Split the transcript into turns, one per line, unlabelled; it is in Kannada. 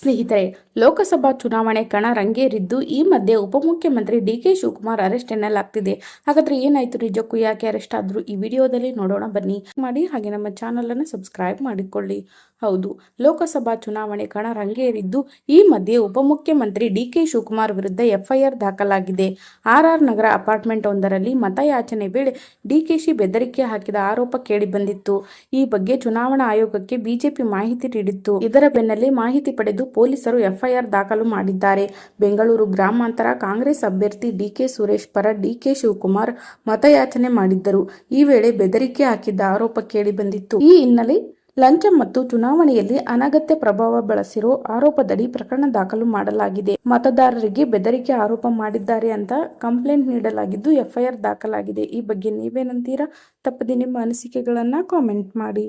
ಸ್ನೇಹಿತರೆ, ಲೋಕಸಭಾ ಚುನಾವಣೆ ಕಣ ರಂಗೇರಿದ್ದು ಈ ಮಧ್ಯೆ ಉಪಮುಖ್ಯಮಂತ್ರಿ ಡಿ ಕೆ ಶಿವಕುಮಾರ್ ಅರೆಸ್ಟ್ ಎನ್ನಲಾಗ್ತಿದೆ. ಹಾಗಾದ್ರೆ ಏನಾಯ್ತು? ನಿಜಕ್ಕೂ ಯಾಕೆ ಅರೆಸ್ಟ್ ಆದ್ರು? ಈ ವಿಡಿಯೋದಲ್ಲಿ ನೋಡೋಣ ಬನ್ನಿ. ಮಾಡಿ ಹಾಗೆ ನಮ್ಮ ಚಾನಲ್ ಅನ್ನು ಸಬ್ಸ್ಕ್ರೈಬ್ ಮಾಡಿಕೊಳ್ಳಿ. ಹೌದು. ಲೋಕಸಭಾ ಚುನಾವಣೆ ಕಣ ರಂಗೇರಿದ್ದು, ಈ ಮಧ್ಯೆ ಉಪಮುಖ್ಯಮಂತ್ರಿ ಡಿಕೆ ಶಿವಕುಮಾರ್ ವಿರುದ್ಧ ಎಫ್ಐಆರ್ ದಾಖಲಾಗಿದೆ. ಆರ್ಆರ್ ನಗರ ಅಪಾರ್ಟ್ಮೆಂಟ್ ಒಂದರಲ್ಲಿ ಮತಯಾಚನೆ ವೇಳೆ ಡಿಕೆಶಿ ಬೆದರಿಕೆ ಹಾಕಿದ ಆರೋಪ ಕೇಳಿಬಂದಿತ್ತು ಈ ಬಗ್ಗೆ ಚುನಾವಣಾ ಆಯೋಗಕ್ಕೆ ಬಿಜೆಪಿ ಮಾಹಿತಿ ನೀಡಿತ್ತು. ಇದರ ಬೆನ್ನಲ್ಲೇ ಮಾಹಿತಿ ಪಡೆದು ಪೊಲೀಸರು ಎಫ್ಐಆರ್ ದಾಖಲು ಮಾಡಿದ್ದಾರೆ. ಬೆಂಗಳೂರು ಗ್ರಾಮಾಂತರ ಕಾಂಗ್ರೆಸ್ ಅಭ್ಯರ್ಥಿ ಡಿಕೆ ಸುರೇಶ್ ಪರ ಡಿಕೆ ಶಿವಕುಮಾರ್ ಮತಯಾಚನೆ ಮಾಡಿದ್ದರು. ಈ ವೇಳೆ ಬೆದರಿಕೆ ಹಾಕಿದ್ದ ಆರೋಪ ಕೇಳಿಬಂದಿತ್ತು ಈ ಹಿನ್ನೆಲೆ ಲಂಚ ಮತ್ತು ಚುನಾವಣೆಯಲ್ಲಿ ಅನಗತ್ಯ ಪ್ರಭಾವ ಬಳಸಿರೋ ಆರೋಪದಡಿ ಪ್ರಕರಣ ದಾಖಲು ಮಾಡಲಾಗಿದೆ. ಮತದಾರರಿಗೆ ಬೆದರಿಕೆ ಆರೋಪ ಮಾಡಿದ್ದಾರೆ ಅಂತ ಕಂಪ್ಲೇಂಟ್ ನೀಡಲಾಗಿದ್ದು, ಎಫ್ಐಆರ್ ದಾಖಲಾಗಿದೆ. ಈ ಬಗ್ಗೆ ನೀವೇನಂತೀರಾ ತಪ್ಪದೆ ನಿಮ್ಮ ಅನಿಸಿಕೆಗಳನ್ನ ಕಾಮೆಂಟ್ ಮಾಡಿ.